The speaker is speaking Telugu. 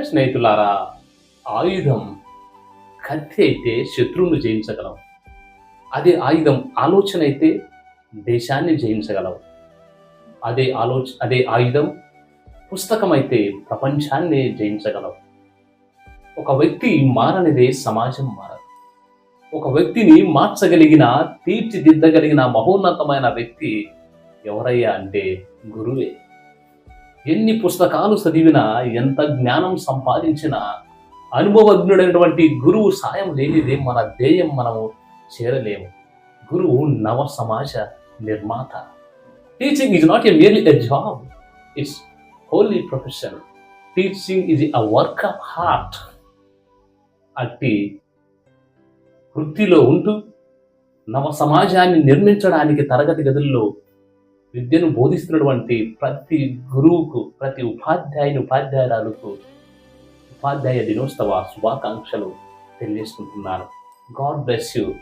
ప్రియ స్నేహితులారా ఆయుధం కత్తి అయితే శత్రువును జయించగలం. అదే ఆయుధం ఆలోచన అయితే దేశాన్ని జయించగలం. అదే ఆలోచ అదే ఆయుధం పుస్తకం అయితే ప్రపంచాన్ని జయించగలం. ఒక వ్యక్తి మారనిదే సమాజం మారదు. ఒక వ్యక్తిని మార్చగలిగిన తీర్చిదిద్దగలిగిన మహోన్నతమైన వ్యక్తి ఎవరయ్యా అంటే గురువే. ఎన్ని పుస్తకాలు చదివినా ఎంత జ్ఞానం సంపాదించినా అనుభవజ్ఞుడైనటువంటి గురువు సాయం లేనిదే మన ధ్యేయం మనము చేరలేము. గురువు నవ సమాజ నిర్మాత. Teaching is not a merely a job it's holy profession teaching is a work of heart అట్టి వృత్తిలో ఉంటూ నవ సమాజాన్ని నిర్మించడానికి తరగతి గదుల్లో విద్యను బోధిస్తున్నటువంటి ప్రతి గురువుకు ప్రతి ఉపాధ్యాయుని ఉపాధ్యాయురాలకు ఉపాధ్యాయ దినోత్సవ శుభాకాంక్షలు తెలియజేసుకుంటున్నాను. God bless you.